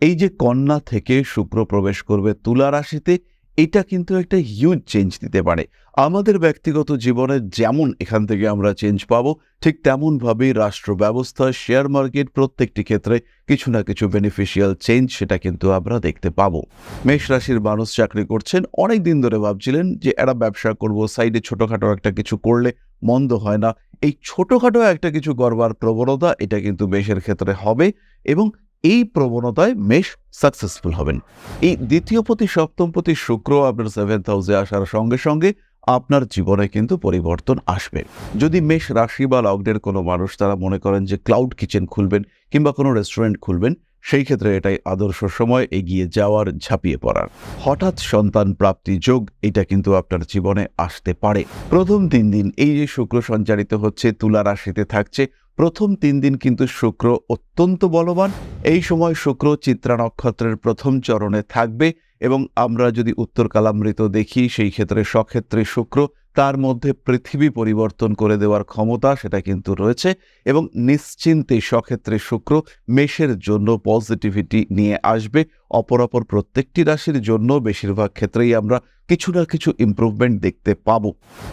এই যে কন্যা থেকে শুক্র প্রবেশ করবে তুলা রাশিতে, এটা কিন্তু একটা হিউজ চেঞ্জ দিতে পারে। আমাদের ব্যক্তিগত জীবনে যেমন এখান থেকে আমরা চেঞ্জ পাব, ঠিক তেমনভাবেই রাষ্ট্র ব্যবস্থা শেয়ার মার্কেট প্রত্যেকটি ক্ষেত্রে কিছু না কিছু বেনিফিশিয়াল চেঞ্জ সেটা কিন্তু আমরা দেখতে পাবো। মেষ রাশির মানুষ চাকরি করছেন অনেক দিন ধরে ভাবছিলেন যে এরা ব্যবসা করব সাইডে ছোটখাটো একটা কিছু করলে মন্দ হয় না। এই ছোটখাটো একটা কিছু করবার প্রবণতা এটা কিন্তু মেষের ক্ষেত্রে হবে এবং এই প্রবণতায় মেষ সাকসেসফুল হবেন। এই দ্বিতীয় প্রতি, সপ্তম প্রতি শুক্র আপনার সেভেন্থ হাউসে আসার সঙ্গে সঙ্গে আপনার জীবনে কিন্তু পরিবর্তন আসবে। যদি মেষ রাশি বা লগ্নের কোনো মানুষ তারা মনে করেন যে ক্লাউড কিচেন খুলবেন কিংবা কোনো রেস্টুরেন্ট খুলবেন, সেই ক্ষেত্রে এটাই আদর্শ সময় এগিয়ে যাওয়ার ঝাঁপিয়ে পড়ার। হঠাৎ সন্তান প্রাপ্তি যোগ, এটা কিন্তু আপনার জীবনে আসতে পারে। প্রথম তিন দিন এই যে শুক্র সঞ্চারিত হচ্ছে, তুলা রাশিতে থাকছে, প্রথম তিন দিন কিন্তু শুক্র অত্যন্ত বলবান এই সময় শুক্র চিত্রা নক্ষত্রের প্রথম চরণে থাকবে এবং আমরা যদি উত্তর কালামৃত দেখি, সেই ক্ষেত্রে সক্ষেত্রে শুক্র তার মধ্যে পৃথিবী পরিবর্তন করে দেওয়ার ক্ষমতা সেটা কিন্তু রয়েছে এবং নিশ্চিন্তে সক্ষেত্রে শুক্র মেষের জন্য পজিটিভিটি নিয়ে আসবে। অপরাপর প্রত্যেকটি রাশির জন্য বেশিরভাগ ক্ষেত্রেই আমরা কিছু না কিছু ইম্প্রুভমেন্ট দেখতে পাব।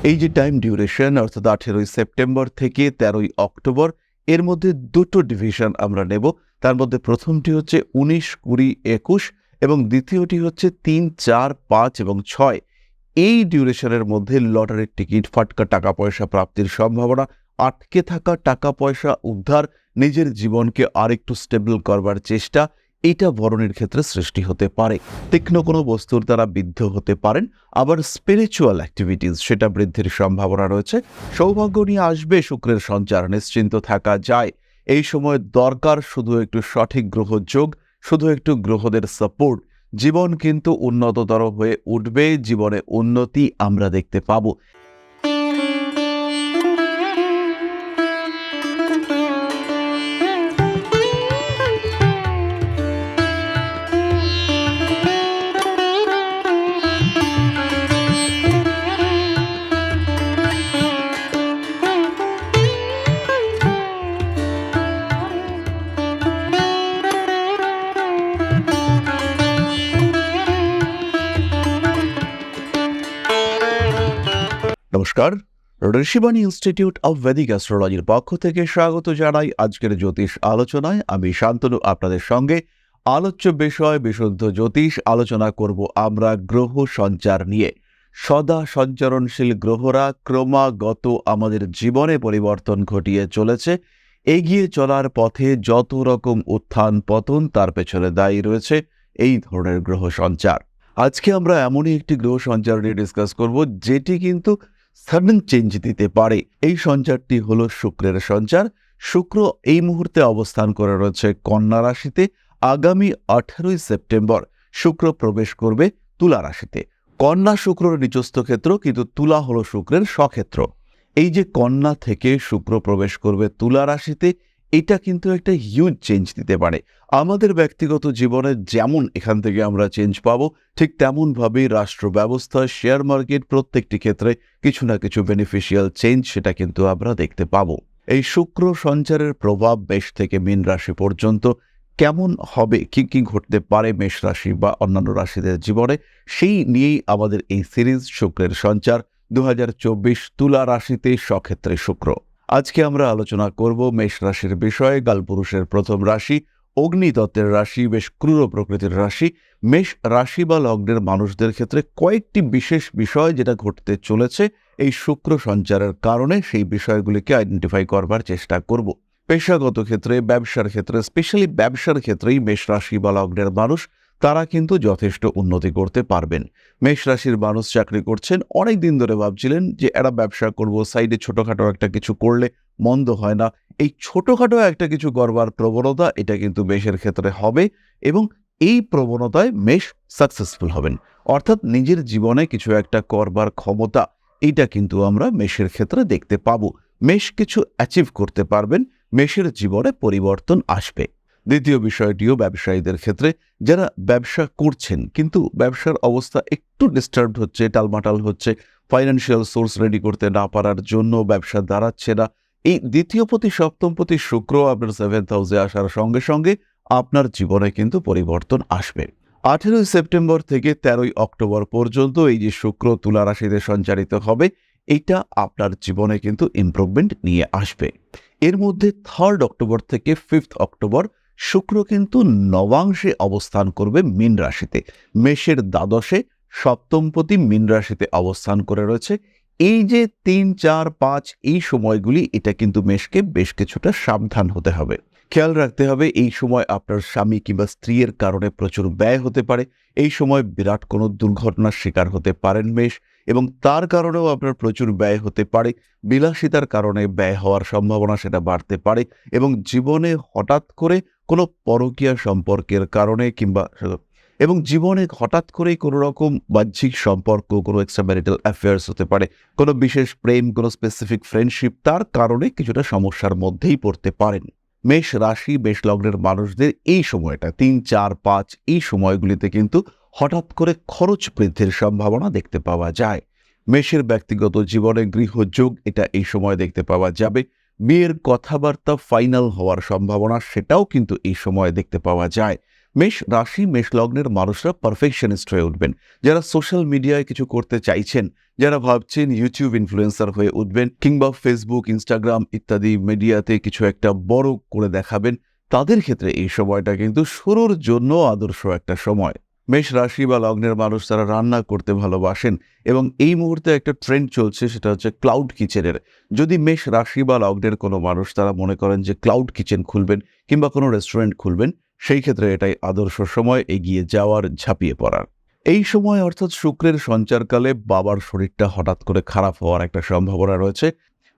এই যে টাইম ডিউরেশন অর্থাৎ আঠেরোই সেপ্টেম্বর থেকে তেরোই অক্টোবর, এর মধ্যে দুটো ডিভিশন আমরা নেব। তার মধ্যে প্রথমটি হচ্ছে উনিশ কুড়ি একুশ এবং দ্বিতীয়টি হচ্ছে তিন, চার, পাঁচ এবং ছয়। এই ডিউরেশনের মধ্যে লটারির টিকিট, ফাটকা টাকা পয়সা প্রাপ্তির সম্ভাবনা, আটকে থাকা টাকা পয়সা উদ্ধার, নিজের জীবনকে আরেকটু স্টেবল করবার চেষ্টা, এটা বরণের ক্ষেত্রে সৃষ্টি হতে পারে। তীক্ষ্ণ কোনো বস্তুর দ্বারা বিদ্ধ হতে পারেন, আবার স্পিরিচুয়াল অ্যাক্টিভিটিস সেটা বৃদ্ধির সম্ভাবনা রয়েছে। সৌভাগ্য নিয়ে আসবে, শুক্রের সঞ্চার নিশ্চিন্ত থাকা যায়। এই সময় দরকার শুধু একটু সঠিক গ্রহযোগ, শুধু একটু গ্রহদের সাপোর্ট জীবন কিন্তু উন্নততর হয়ে উঠবে, জীবনে উন্নতি আমরা দেখতে পাবো। নমস্কার। ঋষিবাণী ইনস্টিটিউট অব ভেদিক অ্যাস্ট্রোলজির পক্ষ থেকে স্বাগত জানাই আজকের জ্যোতিষ আলোচনায়। আমি শান্তনু, আপনাদের সঙ্গে আলোচ্য বিষয়, বিশুদ্ধ জ্যোতিষ আলোচনা করব আমরা গ্রহ সঞ্চার নিয়ে। সদা সঞ্চরণশীল গ্রহরা ক্রমাগত আমাদের জীবনে পরিবর্তন ঘটিয়ে চলেছে। এগিয়ে চলার পথে যত রকম উত্থান পতন, তার পেছনে দায়ী রয়েছে এই ধরনের গ্রহ সঞ্চার। আজকে আমরা এমনই একটি গ্রহ সঞ্চার নিয়ে ডিসকাস করব, যেটি কিন্তু সাডেন চেঞ্জ দিতে পারে। এই সঞ্চারটি হল শুক্রের সঞ্চার। শুক্র এই মুহূর্তে অবস্থান করে রয়েছে কন্যা রাশিতে, আগামী আঠারোই সেপ্টেম্বর শুক্র প্রবেশ করবে তুলা রাশিতে। কন্যা শুক্রর নিজস্ব ক্ষেত্র, কিন্তু তুলা হল শুক্রের স্বক্ষেত্র। এই যে কন্যা থেকে শুক্র প্রবেশ করবে তুলা রাশিতে এটা কিন্তু একটা হিউজ চেঞ্জ দিতে পারে। আমাদের ব্যক্তিগত জীবনে যেমন এখান থেকে আমরা চেঞ্জ পাব, ঠিক তেমনভাবে রাষ্ট্র ব্যবস্থা শেয়ার মার্কেট প্রত্যেকটি ক্ষেত্রে কিছু না কিছু বেনিফিশিয়াল চেঞ্জ সেটা কিন্তু আমরা দেখতে পাব। এই শুক্র সঞ্চারের প্রভাব মেষ থেকে মীন রাশি পর্যন্ত কেমন হবে, কি কি ঘটতে পারে মেষ রাশি বা অন্যান্য রাশিদের জীবনে, সেই নিয়েই আমাদের এই সিরিজ শুক্রের সঞ্চার। দু হাজার চব্বিশ তুলা রাশিতে সক্ষেত্রে শুক্র। আজকে আমরা আলোচনা করব মেষ রাশির বিষয়ে। গালপুরুষের প্রথম রাশি অগ্নিতত্ত্বের রাশি, বেশ ক্রূর প্রকৃতির রাশি। মেষ রাশি বা লগ্নের মানুষদের ক্ষেত্রে কয়েকটি বিশেষ বিষয় যেটা ঘটতে চলেছে এই শুক্র সঞ্চারের কারণে সেই বিষয়গুলিকে আইডেন্টিফাই করবার চেষ্টা করব। পেশাগত ক্ষেত্রে, ব্যবসার ক্ষেত্রে স্পেশালি ব্যবসার ক্ষেত্রেই মেষ রাশি বা লগ্নের মানুষ তারা কিন্তু যথেষ্ট উন্নতি করতে পারবেন। মেষ রাশির মানুষ চাকরি করছেন, অনেক দিন ধরে ভাবছিলেন যে এরা ব্যবসা করব সাইডে ছোটখাটো একটা কিছু করলে মন্দ হয় না। এই ছোটখাটো একটা কিছু করবার প্রবণতা এটা কিন্তু মেষের ক্ষেত্রে হবে এবং এই প্রবণতায় মেষ সাকসেসফুল হবেন। অর্থাৎ নিজের জীবনে কিছু একটা করবার ক্ষমতা এটা কিন্তু আমরা মেষের ক্ষেত্রে দেখতে পাবো। মেষ কিছু অ্যাচিভ করতে পারবেন, মেষের জীবনে পরিবর্তন আসবে। দ্বিতীয় বিষয়টিও ব্যবসায়ীদের ক্ষেত্রে যারা ব্যবসা করছেন, কিন্তু ব্যবসার অবস্থা একটু ডিস্টার্বড হচ্ছে, টালমাটাল হচ্ছে ফাইন্যান্সিয়াল সোর্স রেডি করতে না পারার জন্য ব্যবসা দাঁড়াচ্ছে না। এই দ্বিতীয় প্রতি, সপ্তম প্রতি, শুক্র আপনার সেভেন্থ হাউসে আসার সঙ্গে সঙ্গে আপনার জীবনে কিন্তু পরিবর্তন আসবে। আঠেরোই সেপ্টেম্বর থেকে তেরোই অক্টোবর পর্যন্ত এই যে শুক্র, তুলা রাশিতে সঞ্চারিত হবে, এটা আপনার জীবনে কিন্তু ইমপ্রুভমেন্ট নিয়ে আসবে। এর মধ্যে থার্ড অক্টোবর থেকে ফিফথ অক্টোবর শুক্র কিন্তু নবাংশে অবস্থান করবে মীন রাশিতে। মেষের দ্বাদশে সপ্তমপতি মীন রাশিতে অবস্থান করে রয়েছে। এই যে তিন, চার, পাঁচ এই সময়গুলি, এটা কিন্তু মেষকে বেশ কিছুটা সাবধান হতে হবে। খেয়াল রাখতে হবে, এই সময় আপনার স্বামী কিংবা স্ত্রীর কারণে প্রচুর ব্যয় হতে পারে। এই সময় বিরাট কোনো দুর্ঘটনার শিকার হতে পারেন মেষ। এবং তার কারণেও আপনার প্রচুর ব্যয় হতে পারে, বিলাসিতার কারণে ব্যয় হওয়ার সম্ভাবনা সেটা বাড়তে পারে এবং জীবনে হঠাৎ করে কোনো পরকীয়া সম্পর্কের কারণে কিংবা এবং জীবনে হঠাৎ করেই কোনো রকম বাহ্যিক সম্পর্ক, কোনো এক্সট্রা ম্যারিটাল অ্যাফেয়ার্স হতে পারে, কোনো বিশেষ প্রেম, কোনো স্পেসিফিক ফ্রেন্ডশিপ তার কারণে কিছুটা সমস্যার মধ্যেই পড়তে পারেন। মেষ রাশি, মেষ লগ্নের মানুষদের এই সময়টা, তিন, চার, পাঁচ এই সময়গুলিতে কিন্তু হঠাৎ করে খরচ বৃদ্ধির সম্ভাবনা দেখতে পাওয়া যায়। মেষের ব্যক্তিগত জীবনে গৃহযোগ, এটা এই সময় দেখতে পাওয়া যাবে। বিয়ের কথাবার্তা ফাইনাল হওয়ার সম্ভাবনা, সেটাও কিন্তু এই সময় দেখতে পাওয়া যায়। মেষ রাশি, মেষ লগ্নের মানুষরা পারফেকশনিস্ট হয়ে উঠবেন। যারা সোশ্যাল মিডিয়ায় কিছু করতে চাইছেন, যারা ভাবছেন ইউটিউব ইনফ্লুয়েন্সার হয়ে উঠবেন, কিংবা ফেসবুক ইনস্টাগ্রাম ইত্যাদি মিডিয়াতে কিছু একটা বড় করে দেখাবেন, তাদের ক্ষেত্রে এই সময়টা কিন্তু শুরুর জন্য আদর্শ একটা সময়। মেষ রাশি বা লগ্নের মানুষ তারা রান্না করতে ভালোবাসেন এবং এই মুহূর্তে একটা ট্রেন্ড চলছে, সেটা হচ্ছে ক্লাউড কিচেনের যদি মেষ রাশি বা লগ্নের কোনো মানুষ তারা মনে করেন যে ক্লাউড কিচেন খুলবেন কিংবা কোনো রেস্টুরেন্ট খুলবেন, সেই ক্ষেত্রে এটাই আদর্শ সময় এগিয়ে যাওয়ার ঝাঁপিয়ে পড়ার। এই সময় অর্থাৎ শুক্রের সঞ্চারকালে বাবার শরীরটা হঠাৎ করে খারাপ হওয়ার একটা সম্ভাবনা রয়েছে।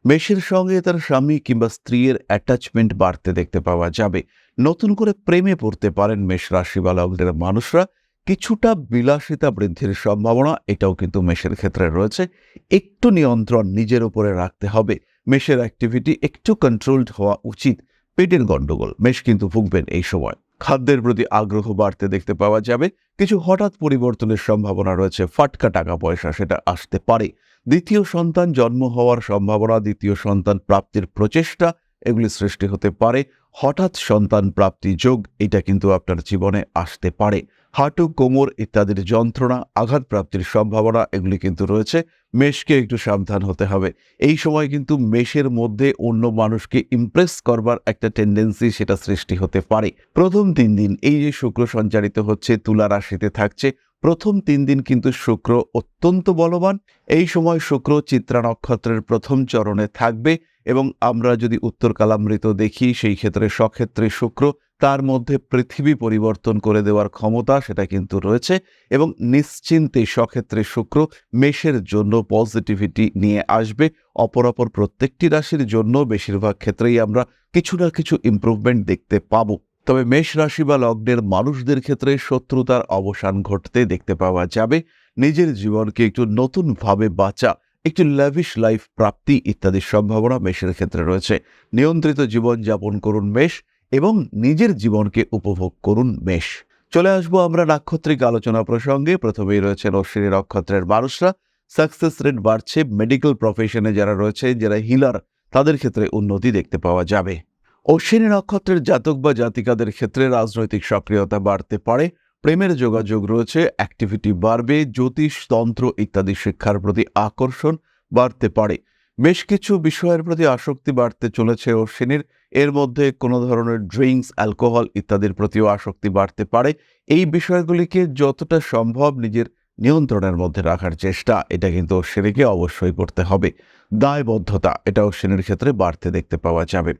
মেষের সঙ্গে তার স্বামী কিংবা স্ত্রীর অ্যাটাচমেন্ট বাড়তে দেখতে পাওয়া যাবে। নতুন করে প্রেমে পড়তে পারেন মেষ রাশি বা লগ্নের মানুষরা। কিছুটা বিলাসিতা বৃদ্ধির সম্ভাবনা, এটাও কিন্তু মেষের ক্ষেত্রে রয়েছে। একটু নিয়ন্ত্রণ নিজের উপরে রাখতে হবে। মেষের অ্যাক্টিভিটি একটু কন্ট্রোলড হওয়া উচিত। পেটের গণ্ডগোল মেষ কিন্তু ভুগবেন এই সময়। খাদ্যের প্রতি আগ্রহ বাড়তে দেখতে পাওয়া যাবে। কিছু হঠাৎ পরিবর্তনের সম্ভাবনা রয়েছে। ফাটকা টাকা পয়সা সেটা আসতে পারে। দ্বিতীয় সন্তান জন্ম হওয়ার সম্ভাবনা, দ্বিতীয় সন্তান প্রাপ্তির প্রচেষ্টা, এগুলি সৃষ্টি হতে পারে। হঠাৎ সন্তান প্রাপ্তি যোগ, এটা কিন্তু আপনার জীবনে আসতে পারে। হাঁটু, কোমর ইত্যাদির যন্ত্রণা আঘাত প্রাপ্তির সম্ভাবনা এগুলি কিন্তু রয়েছে। মেষকে একটু সাবধান হতে হবে। এই সময় কিন্তু মেষের মধ্যে অন্য মানুষকে ইমপ্রেস করবার একটা টেন্ডেন্সি সেটা সৃষ্টি হতে পারে। প্রথম তিন দিন এই যে শুক্র সঞ্চারিত হচ্ছে, তুলা রাশিতে থাকছে, প্রথম তিন দিন কিন্তু শুক্র অত্যন্ত বলবান। এই সময় শুক্র চিত্রা নক্ষত্রের প্রথম চরণে থাকবে এবং আমরা যদি উত্তর কালামৃত দেখি, সেই ক্ষেত্রে সক্ষেত্রে শুক্র তার মধ্যে পৃথিবী পরিবর্তন করে দেওয়ার ক্ষমতা সেটা কিন্তু রয়েছে এবং নিশ্চিন্তে সক্ষেত্রে শুক্র মেষের জন্য পজিটিভিটি নিয়ে আসবে। অপরাপর প্রত্যেকটি রাশির জন্য বেশিরভাগ ক্ষেত্রেই আমরা কিছু না কিছু ইম্প্রুভমেন্ট দেখতে পাবো। তবে মেষ রাশি বা লগ্নের মানুষদের ক্ষেত্রে শত্রুতার অবসান ঘটতে দেখতে পাওয়া যাবে। নিজের জীবনকে একটু নতুনভাবে বাঁচা, একটি ল্যাভিশ লাইফ প্রাপ্তি ইত্যাদির সম্ভাবনা মেষের ক্ষেত্রে রয়েছে। নিয়ন্ত্রিত জীবন যাপন করুন মেষ এবং নিজের জীবনকে উপভোগ করুন বেশ। চলে আসব আমরা নাক্ষত্রিক আলোচনা প্রসঙ্গে। প্রথমেই রয়েছে অশ্বিনী নক্ষত্রের মানুষরা। সাকসেস রেট বাড়ছে। মেডিকেল প্রফেশনে যারা রয়েছে যারা হিলার তাদের ক্ষেত্রে উন্নতি দেখতে পাওয়া যাবে। অশ্বিনী নক্ষত্রের জাতক বা জাতিকাদের ক্ষেত্রে রাজনৈতিক সক্রিয়তা বাড়তে পারে। প্রেমের যোগাযোগ রয়েছে অ্যাক্টিভিটি বাড়বে, জ্যোতিষ, তন্ত্র ইত্যাদি শিক্ষার প্রতি আকর্ষণ বাড়তে পারে। বেশ কিছু বিষয়ের প্রতি আসক্তি বাড়তে চলেছে অশ্বিনীর। এর মধ্যে কোনো ধরনের ড্রিঙ্কস, অ্যালকোহল ইত্যাদির প্রতিও আসক্তি বাড়তে পারে। এই বিষয়গুলিকে যতটা সম্ভব নিজের নিয়ন্ত্রণের মধ্যে রাখার চেষ্টা, এটা কিন্তু অশ্বিনীকে অবশ্যই করতে হবে। দায়বদ্ধতা, এটা অশ্বিনীর ক্ষেত্রে বাড়তে দেখতে পাওয়া যাবে।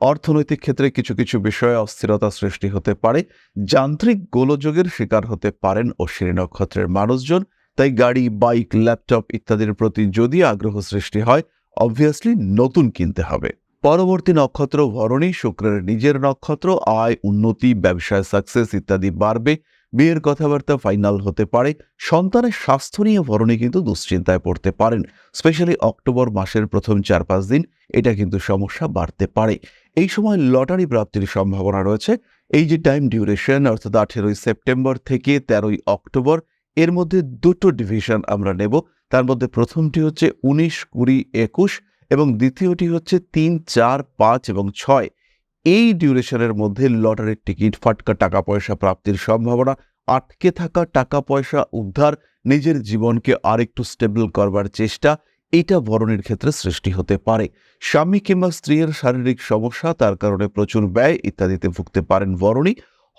অর্থনৈতিক ক্ষেত্রে কিছু কিছু বিষয়ে অস্থিরতা সৃষ্টি হতে পারে। যান্ত্রিক গোলযোগের শিকার হতে পারেন অশ্বিনী নক্ষত্রের মানুষজন। তাই গাড়ি, বাইক, ল্যাপটপ ইত্যাদির প্রতি যদি আগ্রহ সৃষ্টি হয় অবভিয়াসলি নতুন কিনতে হবে। পরবর্তী নক্ষত্র ভরণী, শুক্রের নিজের নক্ষত্র, আয়, উন্নতি, ব্যবসায় সাকসেস ইত্যাদি বাড়বে। বিয়ের কথাবার্তা ফাইনাল হতে পারে। সন্তানের স্বাস্থ্য নিয়ে ভরণী কিন্তু দুশ্চিন্তায় পড়তে পারেন। স্পেশালি অক্টোবর মাসের প্রথম চার পাঁচ দিন এটা কিন্তু সমস্যা বাড়তে পারে। এই সময় লটারি প্রাপ্তির সম্ভাবনা রয়েছে। এই যে টাইম ডিউরেশন অর্থাৎ আঠেরোই সেপ্টেম্বর থেকে তেরোই অক্টোবর এর মধ্যে দুটো ডিভিশন আমরা নেব। তার মধ্যে প্রথমটি হচ্ছে উনিশ, কুড়ি, একুশ এবং দ্বিতীয়টি হচ্ছে তিন, চার, পাঁচ এবং ছয়। এই ডিউরেশনের মধ্যে লটারির টিকিট, ফাটকা টাকা পয়সা প্রাপ্তির সম্ভাবনা, আটকে থাকা টাকা পয়সা উদ্ধার, নিজের জীবনকে আরেকটু স্টেবল করবার চেষ্টা, এটা বরণের ক্ষেত্রে সৃষ্টি হতে পারে। স্বামী কিংবা স্ত্রীর শারীরিক সমস্যা, তার কারণে প্রচুর ব্যয় ইত্যাদিতে ভুগতে পারেন বরণী।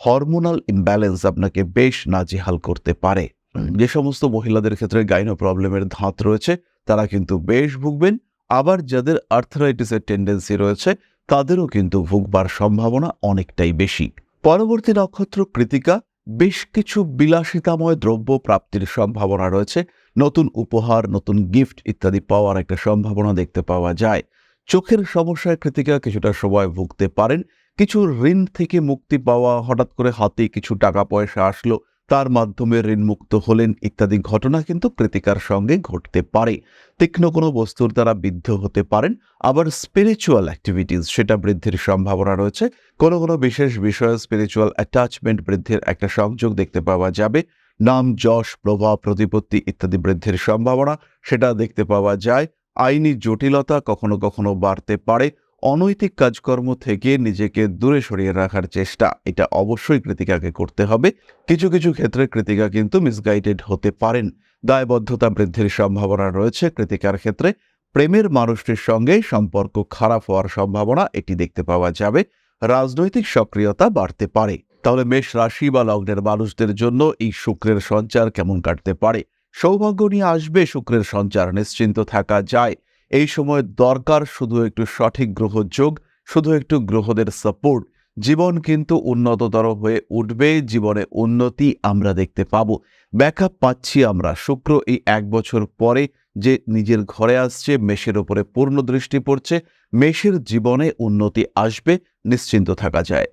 হরমোনাল ইমব্যালেন্স আপনাকে বেশ নাজেহাল করতে পারে। যে সমস্ত মহিলাদের ক্ষেত্রে গাইনো প্রবলেমের ধাত রয়েছে, তারা কিন্তু বেশ ভুগবেন। আবার যাদের আর্থারাইটিসের টেন্ডেন্সি রয়েছে, তাদেরও কিন্তু ভুগবার সম্ভাবনা অনেকটাই বেশি। পরবর্তী নক্ষত্র কৃতিকা, বেশ কিছু বিলাসিতাময় দ্রব্য প্রাপ্তির সম্ভাবনা রয়েছে। নতুন উপহার, নতুন গিফট ইত্যাদি পাওয়ার একটা সম্ভাবনা দেখতে পাওয়া যায়। চোখের সমস্যায় কৃতিকা কিছুটা সময় ভুগতে পারেন। কিছু ঋণ থেকে মুক্তি পাওয়া, হঠাৎ করে হাতে কিছু টাকা পয়সা আসলো তার মাধ্যমে ঋণমুক্ত হলেন ইত্যাদি ঘটনা কিন্তু কৃতিকার সঙ্গে ঘটতে পারে। তীক্ষ্ণ কোনো বস্তুর দ্বারা বিদ্ধ হতে পারেন, আবার স্পিরিচুয়াল অ্যাক্টিভিটিস সেটা বৃদ্ধির সম্ভাবনা রয়েছে। কোনো কোনো বিশেষ বিষয়ে স্পিরিচুয়াল অ্যাটাচমেন্ট বৃদ্ধির একটা সংযোগ দেখতে পাওয়া যাবে। নাম, যশ, প্রভাব, প্রতিপত্তি ইত্যাদি বৃদ্ধির সম্ভাবনা সেটা দেখতে পাওয়া যায়। আইনি জটিলতা কখনো কখনো বাড়তে পারে। অনৈতিক কাজকর্ম থেকে নিজেকে দূরে সরিয়ে রাখার চেষ্টা। এটা অবশ্যই কৃতিকাকে করতে হবে। কিছু কিছু ক্ষেত্রে কৃতিকা কিন্তু মিসগাইডেড হতে পারেন। দায়বদ্ধতা বৃদ্ধির সম্ভাবনা রয়েছে কৃতিকার ক্ষেত্রে। প্রেমের মানুষটির সঙ্গে সম্পর্ক খারাপ হওয়ার সম্ভাবনা এটি দেখতে পাওয়া যাবে। রাজনৈতিক সক্রিয়তা বাড়তে পারে। তাহলে মেষ রাশি বা লগ্নের মানুষদের জন্য এই শুক্রের সঞ্চার কেমন কাটতে পারে? সৌভাগ্য নিয়ে আসবে শুক্রের সঞ্চার নিশ্চিন্ত থাকা যায়। এই সময় দরকার শুধু একটু সঠিক গ্রহযোগ, শুধু একটু গ্রহদের সাপোর্ট জীবন কিন্তু উন্নততর হয়ে উঠবে, জীবনে উন্নতি আমরা দেখতে পাব। ব্যাকআপ পাচ্ছি আমরা, শুক্র এই এক বছর পরে যে নিজের ঘরে আসছে, মেষের ওপরে পূর্ণ দৃষ্টি পড়ছে, মেষের জীবনে উন্নতি আসবে, নিশ্চিন্ত থাকা যায়।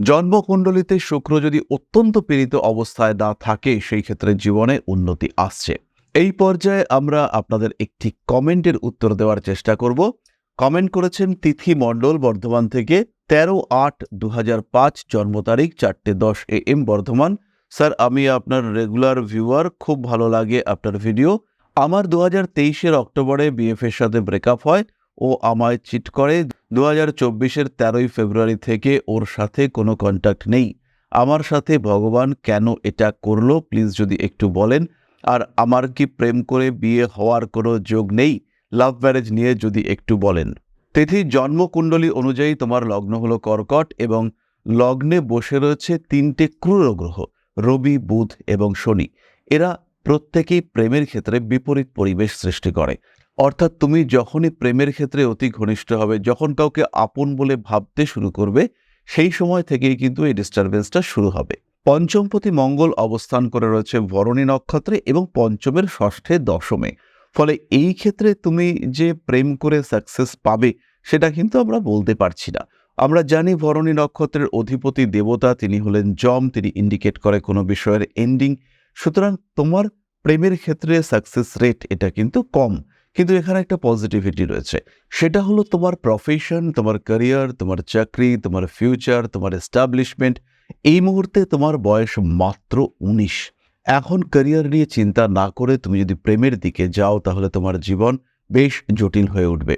জন্মকুণ্ডলিতে শুক্র যদি অত্যন্ত পীড়িত অবস্থায় না থাকে, সেই ক্ষেত্রে জীবনে উন্নতি আসছে। এই পর্যায়ে আমরা আপনাদের একটি কমেন্টের উত্তর দেওয়ার চেষ্টা করব। কমেন্ট করেছেন তিথি মণ্ডল বর্ধমান থেকে, তেরো আট দু জন্ম তারিখ চারটে দশ এ এম বর্ধমান। স্যার, আমি আপনার রেগুলার ভিউয়ার খুব ভালো লাগে আপনার ভিডিও আমার দু হাজার তেইশের অক্টোবরে বিএফের সাথে ব্রেকআপ হয়। ও আমায় চিট করে। দু হাজার চব্বিশের তেরোই ফেব্রুয়ারি থেকে ওর সাথে কোনো কন্ট্যাক্ট নেই। আমার সাথে ভগবান কেন এটা করল? প্লিজ যদি একটু বলেন। আর আমার কি প্রেম করে বিয়ে হওয়ার কোনো যোগ নেই? লাভ ম্যারেজ নিয়ে যদি একটু বলেন। তিথি জন্মকুণ্ডলী অনুযায়ী তোমার লগ্ন হলো কর্কট এবং লগ্নে বসে রয়েছে তিনটে ক্রূর গ্রহ, রবি, বুধ এবং শনি। এরা প্রত্যেকেই প্রেমের ক্ষেত্রে বিপরীত পরিবেশ সৃষ্টি করে। অর্থাৎ তুমি যখনই প্রেমের ক্ষেত্রে অতি ঘনিষ্ঠ হবে, যখন কাউকে আপন বলে ভাবতে শুরু করবে, সেই সময় থেকেই কিন্তু এই ডিস্টারবেন্সটা শুরু হবে। পঞ্চমপতি মঙ্গল অবস্থান করে রয়েছে ভরণী নক্ষত্রে এবং পঞ্চমের ষষ্ঠে দশমে। ফলে এই ক্ষেত্রে তুমি যে প্রেম করে সাকসেস পাবে, সেটা কিন্তু আমরা বলতে পারছি না। আমরা জানি ভরণী নক্ষত্রের অধিপতি দেবতা, তিনি হলেন জম, তিনি ইন্ডিকেট করে কোনো বিষয়ের এন্ডিং সুতরাং তোমার প্রেমের ক্ষেত্রে সাকসেস রেট এটা কিন্তু কম। কিন্তু এখানে একটা পজিটিভিটি রয়েছে। সেটা হলো তোমার প্রফেশন তোমার ক্যারিয়ার তোমার চাকরি, তোমার ফিউচার তোমার এস্টাবলিশমেন্ট এই মুহূর্তে তোমার বয়স মাত্র উনিশ। এখন ক্যারিয়ার নিয়ে চিন্তা না করে তুমি যদি প্রেমের দিকে যাও, তাহলে তোমার জীবন বেশ জটিল হয়ে উঠবে।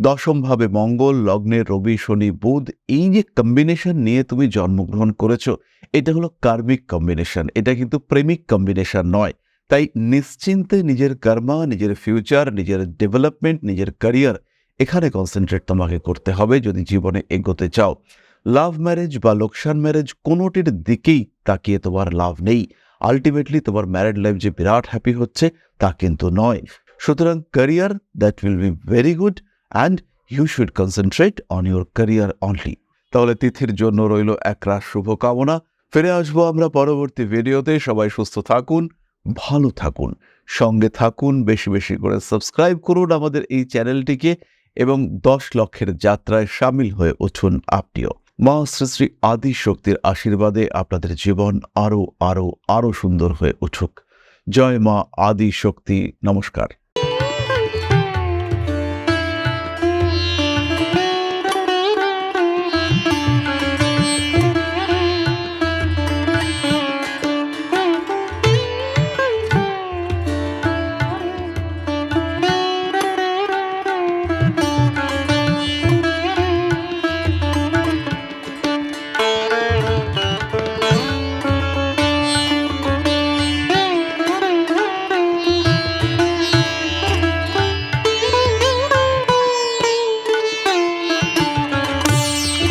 দশমভাবে মঙ্গল, লগ্নে রবি, শনি, বুধ, এই যে কম্বিনেশন নিয়ে তুমি জন্মগ্রহণ করেছ, এটা হলো কার্মিক কম্বিনেশন এটা কিন্তু প্রেমিক কম্বিনেশন নয়। তাই নিশ্চিন্তে নিজের কর্মা নিজের ফিউচার নিজের ডেভেলপমেন্ট নিজের ক্যারিয়ার এখানে কনসেন্ট্রেট তোমাকে করতে হবে যদি জীবনে এগোতে চাও। লাভ ম্যারেজ বা লোকসান ম্যারেজ কোনোটির দিকেই তাকিয়ে তোমার লাভ নেই। আলটিমেটলি তোমার ম্যারেড লাইফ যে বিরাট হ্যাপি হচ্ছে তা কিন্তু নয়। সুতরাং career that will be very good and you should concentrate on your career only তাহলে তিথির জন্য রইল একরাশ শুভকামনা। ফিরে আসব আমরা পরবর্তী ভিডিওতে। সবাই সুস্থ থাকুন, ভালো থাকুন, সঙ্গে থাকুন, বেশি বেশি করে সাবস্ক্রাইব করুন আমাদের এই চ্যানেলটিকে এবং দশ লক্ষের যাত্রায় সামিল হয়ে উঠুন আপনিও। মা শ্রী শ্রী আদি শক্তির আশীর্বাদে আপনাদের জীবন আরও আরও আরও সুন্দর হয়ে উঠুক। জয় মা আদি শক্তি। নমস্কার।